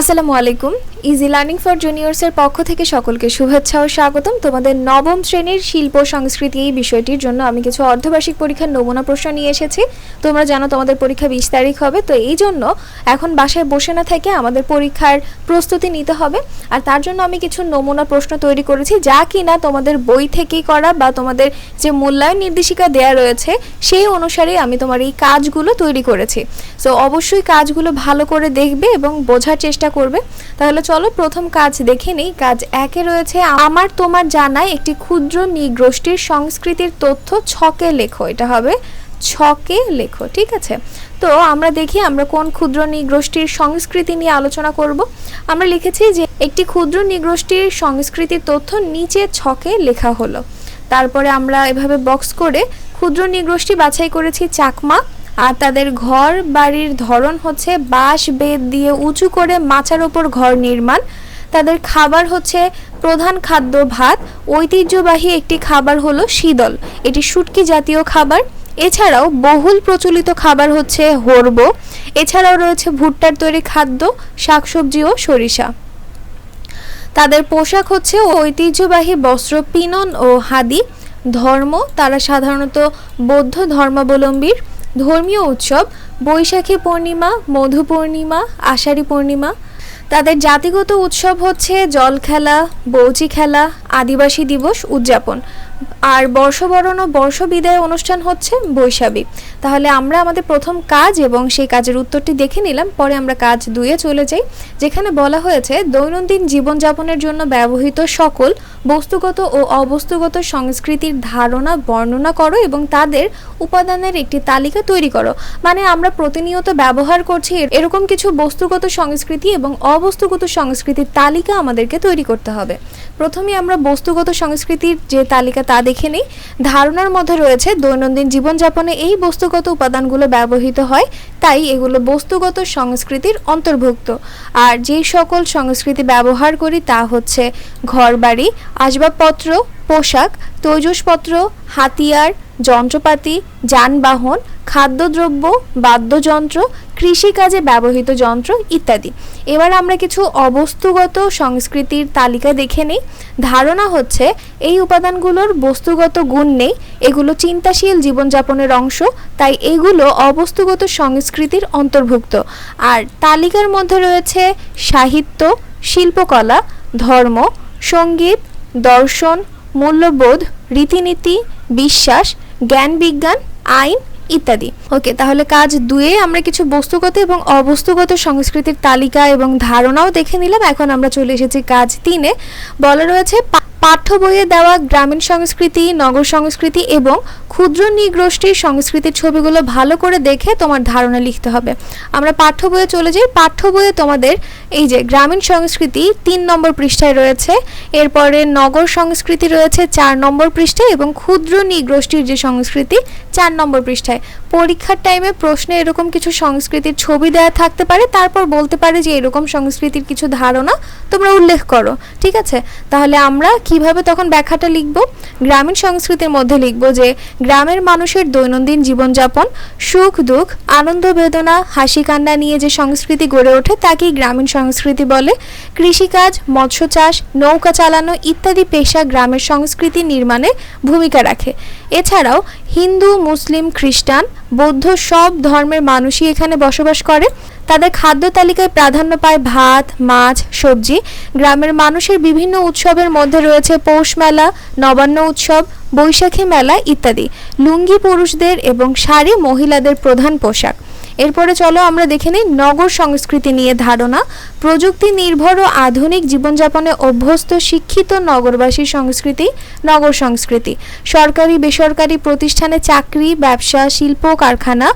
আসসালামু আলাইকুম। Easy learning for জুনিয়র্সের পক্ষ থেকে সকলকে শুভেচ্ছা ও স্বাগতম। তোমাদের নবম শ্রেণির শিল্প, সংস্কৃতি এই বিষয়টির জন্য আমি কিছু অর্ধবার্ষিক পরীক্ষার নমুনা প্রশ্ন নিয়ে এসেছি। তোমরা জানো তোমাদের পরীক্ষা বিশ তারিখ হবে, তো এই জন্য এখন বাসায় বসে না থেকে আমাদের পরীক্ষার প্রস্তুতি নিতে হবে। আর তার জন্য আমি কিছু নমুনা প্রশ্ন তৈরি করেছি, যা কিনা তোমাদের বই থেকেই করা বা তোমাদের যে মূল্যায়ন নির্দেশিকা দেয়া রয়েছে, সেই অনুসারে আমি তোমার এই কাজগুলো তৈরি করেছি। সো অবশ্যই কাজগুলো ভালো করে দেখবে এবং বোঝার চেষ্টা করবে। তাহলে চলো প্রথম কাজ দেখে নিই। কাজ একে রয়েছে আমার তোমার জানায় একটি ক্ষুদ্র নিগোষ্ঠীর সংস্কৃতির তথ্য ছকে লেখো। এটা হবে ছকে লেখো, ঠিক আছে? তো আমরা দেখি আমরা কোন ক্ষুদ্র নিগোষ্ঠীর সংস্কৃতি নিয়ে আলোচনা করব। আমরা লিখেছি যে একটি ক্ষুদ্র নিগোষ্ঠীর সংস্কৃতির তথ্য নিচে ছকে লেখা হলো। তারপরে আমরা এভাবে বক্স করে ক্ষুদ্র নিগোষ্ঠী বাছাই করেছি চাকমা। আর তাদের ঘর বাড়ির ধরন হচ্ছে বাঁশ, বেত দিয়ে উঁচু করে মাচার ওপর ঘর নির্মাণ। তাদের খাবার হচ্ছে প্রধান খাদ্য ভাত। ঐতিহ্যবাহী একটি খাবার হলো শীতল। এটি শুটকি জাতীয় খাবার। এছাড়াও বহুল প্রচলিত খাবার হচ্ছে হরব। এছাড়াও রয়েছে ভুট্টার তৈরি খাদ্য, শাকসবজি ও সরিষা। তাদের পোশাক হচ্ছে ঐতিহ্যবাহী বস্ত্র, পিনন ও হাদি। ধর্ম, তারা সাধারণত বৌদ্ধ ধর্মাবলম্বীর। ধর্মীয় উৎসব, বৈশাখী পূর্ণিমা, মধু পূর্ণিমা, আষাঢ়ী পূর্ণিমা। তাদের জাতিগত উৎসব হচ্ছে জল খেলা, বৌচি খেলা, আদিবাসী দিবস উদযাপন। আর বর্ষবরণ ও বর্ষ বিদায় অনুষ্ঠান হচ্ছে বৈশাখী। তাহলে আমরা আমাদের প্রথম কাজ এবং সেই কাজের উত্তরটি দেখে নিলাম, পরে আমরা কাজ দুয়ে চলে যাই, যেখানে বলা হয়েছে দৈনন্দিন জীবনযাপনের জন্য ব্যবহৃত সকল বস্তুগত ও অবস্তুগত সংস্কৃতির ধারণা বর্ণনা করো এবং তাদের উপাদানের একটি তালিকা তৈরি করো। মানে আমরা প্রতিনিয়ত ব্যবহার করছি এরকম কিছু বস্তুগত সংস্কৃতি এবং অবস্তুগত সংস্কৃতির তালিকা আমাদেরকে তৈরি করতে হবে। প্রথমে আমরা বস্তুগত সংস্কৃতির যে তালিকা তা দেখে নিই ধারণার মধ্যে রয়েছে, দৈনন্দিন জীবনযাপনে এই বস্তুগত উপাদানগুলো ব্যবহৃত হয়, তাই এগুলো বস্তুগত সংস্কৃতির অন্তর্ভুক্ত। আর যেই সকল সংস্কৃতি ব্যবহার করি তা হচ্ছে ঘরবাড়ি, আসবাবপত্র, পোশাক, তৈজসপত্র, হাতিয়ার, যন্ত্রপাতি, যানবাহন, খাদ্যদ্রব্য, বাদ্যযন্ত্র কৃষিকাজে ব্যবহৃত যন্ত্র ইত্যাদি। এবার আমরা কিছু অবস্তুগত সংস্কৃতির তালিকা দেখে নিই। ধারণা হচ্ছে, এই উপাদানগুলোর বস্তুগত গুণ নেই, এগুলো চিন্তাশীল জীবনযাপনের অংশ, তাই এগুলো অবস্তুগত সংস্কৃতির অন্তর্ভুক্ত। আর তালিকার মধ্যে রয়েছে সাহিত্য, শিল্পকলা, ধর্ম, সংগীত, দর্শন, মূল্যবোধ, রীতিনীতি, বিশ্বাস জ্ঞান বিজ্ঞান আইন ইত্যাদি। ওকে তাহলে কাজ দুয়ে আমরা কিছু বস্তুগত এবং অবস্তুগত সংস্কৃতির তালিকা এবং ধারণাও দেখে নিলাম। এখন আমরা চলে এসেছি কাজ তিনে। বলা রয়েছে পাঠ্য বইয়ে দেওয়া গ্রামীণ সংস্কৃতি, নগর সংস্কৃতি এবং ক্ষুদ্র নিগোষ্ঠীর সংস্কৃতির ছবিগুলো ভালো করে দেখে তোমার ধারণা লিখতে হবে। আমরা পাঠ্য বইয়ে চলে যাই। পাঠ্য বইয়ে তোমাদের এই যে গ্রামীণ সংস্কৃতি তিন নম্বর পৃষ্ঠায় রয়েছে। এরপরে নগর সংস্কৃতি রয়েছে চার নম্বর পৃষ্ঠায় এবং ক্ষুদ্র নিগোষ্ঠীর যে সংস্কৃতি চার নম্বর পৃষ্ঠায়। পরীক্ষার টাইমে প্রশ্নে এরকম কিছু সংস্কৃতির ছবি দেওয়া থাকতে পারে, তারপর বলতে পারে যে এরকম সংস্কৃতির কিছু ধারণা তোমরা উল্লেখ করো, ঠিক আছে? তাহলে আমরা কীভাবে তখন ব্যাখ্যাটা লিখব? গ্রামীণ সংস্কৃতির মধ্যে লিখব যে, গ্রামের মানুষের দৈনন্দিন জীবনযাপন, সুখ, দুঃখ, আনন্দ, বেদনা, হাসি, কান্না নিয়ে যে সংস্কৃতি গড়ে ওঠে, তাকেই গ্রামীণ সংস্কৃতি বলে। কৃষিকাজ, মৎস্য চাষ, নৌকা চালানো ইত্যাদি পেশা গ্রামের সংস্কৃতি নির্মাণে ভূমিকা রাখে। এছাড়াও হিন্দু, মুসলিম, খ্রিস্টান, বৌদ্ধ সব ধর্মের মানুষই এখানে বসবাস করে। তাদের খাদ্য তালিকায় প্রাধান্য পায় ভাত, মাছ, সবজি। গ্রামের মানুষের বিভিন্ন উৎসবের মধ্যে রয়েছে পৌষ মেলা, নবান্ন উৎসব, বৈশাখী মেলা ইত্যাদি। লুঙ্গি পুরুষদের এবং শাড়ি মহিলাদের প্রধান পোশাক। এরপরে চলো আমরা দেখে নিই নগর সংস্কৃতি নিয়ে ধারণা। প্রযুক্তি নির্ভর ও আধুনিক জীবনযাপনে অভ্যস্ত, শিক্ষিত নগরবাসী সংস্কৃতি, নগর সংস্কৃতি। সরকারি, বেসরকারি প্রতিষ্ঠানে চাকরি, ব্যবসা, শিল্প, কারখানা,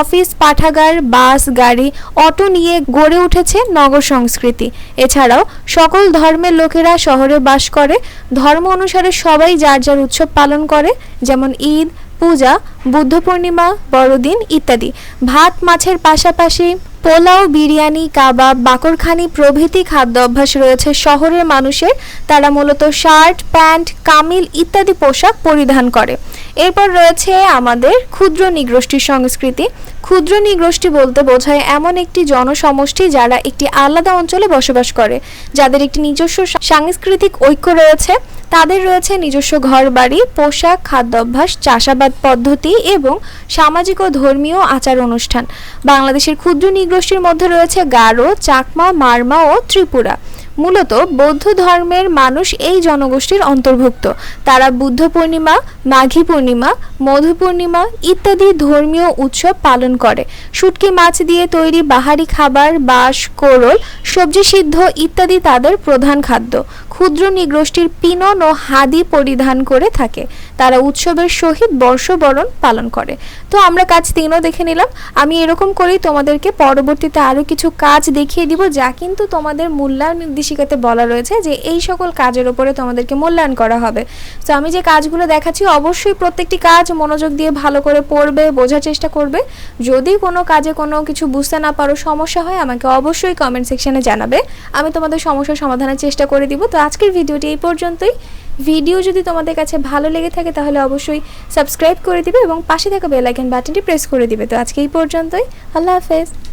অফিস, পাঠাগার, বাস, গাড়ি, অটো নিয়ে গড়ে উঠেছে নগর সংস্কৃতি। এছাড়াও সকল ধর্মের লোকেরা শহরে বাস করে। ধর্ম অনুসারে সবাই যার যার উৎসব পালন করে, যেমন ঈদ পূজা বুদ্ধ পূর্ণিমা বড়দিন ইত্যাদি। ভাত মাছের পাশাপাশি পোলাও, বিরিয়ানি, কাবাব, বাকরখানি প্রভৃতি খাদ্য অভ্যাস রয়েছে শহরের মানুষের। তারা মূলত শার্ট, প্যান্ট, কামিল ইত্যাদি পোশাক পরিধান করে। এরপর রয়েছে আমাদের ক্ষুদ্র নিগোষ্ঠীর সংস্কৃতি। ক্ষুদ্র নিগোষ্ঠী বলতে বোঝায় এমন একটি জনসমষ্টি যারা একটি আলাদা অঞ্চলে বসবাস করে, যাদের একটি নিজস্ব সাংস্কৃতিক ঐক্য রয়েছে। তাদের রয়েছে নিজস্ব ঘরবাড়ি, পোশাক, খাদ্যাভ্যাস, চাষাবাদ পদ্ধতি এবং সামাজিক ও ধর্মীয় আচার অনুষ্ঠান। বাংলাদেশের ক্ষুদ্র নৃগোষ্ঠীর মধ্যে রয়েছে গারো, চাকমা, মারমা ও ত্রিপুরা। মূলত বৌদ্ধ ধর্মের মানুষ এই জনগোষ্ঠীর অন্তর্ভুক্ত। তারা বুদ্ধ পূর্ণিমা, মাঘী পূর্ণিমা, মধু পূর্ণিমা ইত্যাদি ধর্মীয় উৎসব পালন করে। শুটকি মাছ দিয়ে তৈরি বাহারি খাবার, বাঁশ, কোরল, সবজি সিদ্ধ ইত্যাদি তাদের প্রধান খাদ্য। ক্ষুদ্র নিগোষ্ঠীর পিনন ও হাদি পরিধান করে থাকে। তারা উৎসবের সহিত বর্ষবরণ পালন করে। তো আমরা কাজ তিনও দেখে নিলাম। আমি এরকম করেই তোমাদেরকে পরবর্তীতে আরও কিছু কাজ দেখিয়ে দিব, যা কিন্তু তোমাদের মূল্যায়ন নির্দেশিকাতে বলা রয়েছে যে এই সকল কাজের উপরে তোমাদেরকে মূল্যায়ন করা হবে। তো আমি যে কাজগুলো দেখাচ্ছি, অবশ্যই প্রত্যেকটি কাজ মনোযোগ দিয়ে ভালো করে পড়বে, বোঝার চেষ্টা করবে। যদি কোনো কাজে কোনো কিছু বুঝতে না পারো, সমস্যা হয়, আমাকে অবশ্যই কমেন্ট সেকশনে জানাবে। আমি তোমাদের সমস্যার সমাধানের চেষ্টা করে দিব। তো আজকের ভিডিওটি এই পর্যন্তই। ভিডিও যদি তোমাদের কাছে ভালো লেগে থাকে, তাহলে অবশ্যই সাবস্ক্রাইব করে দিবে এবং পাশে থাকা বেল আইকন বাটনটি প্রেস করে দিবে। তো আজকে এই পর্যন্তই। আল্লাহ হাফেজ।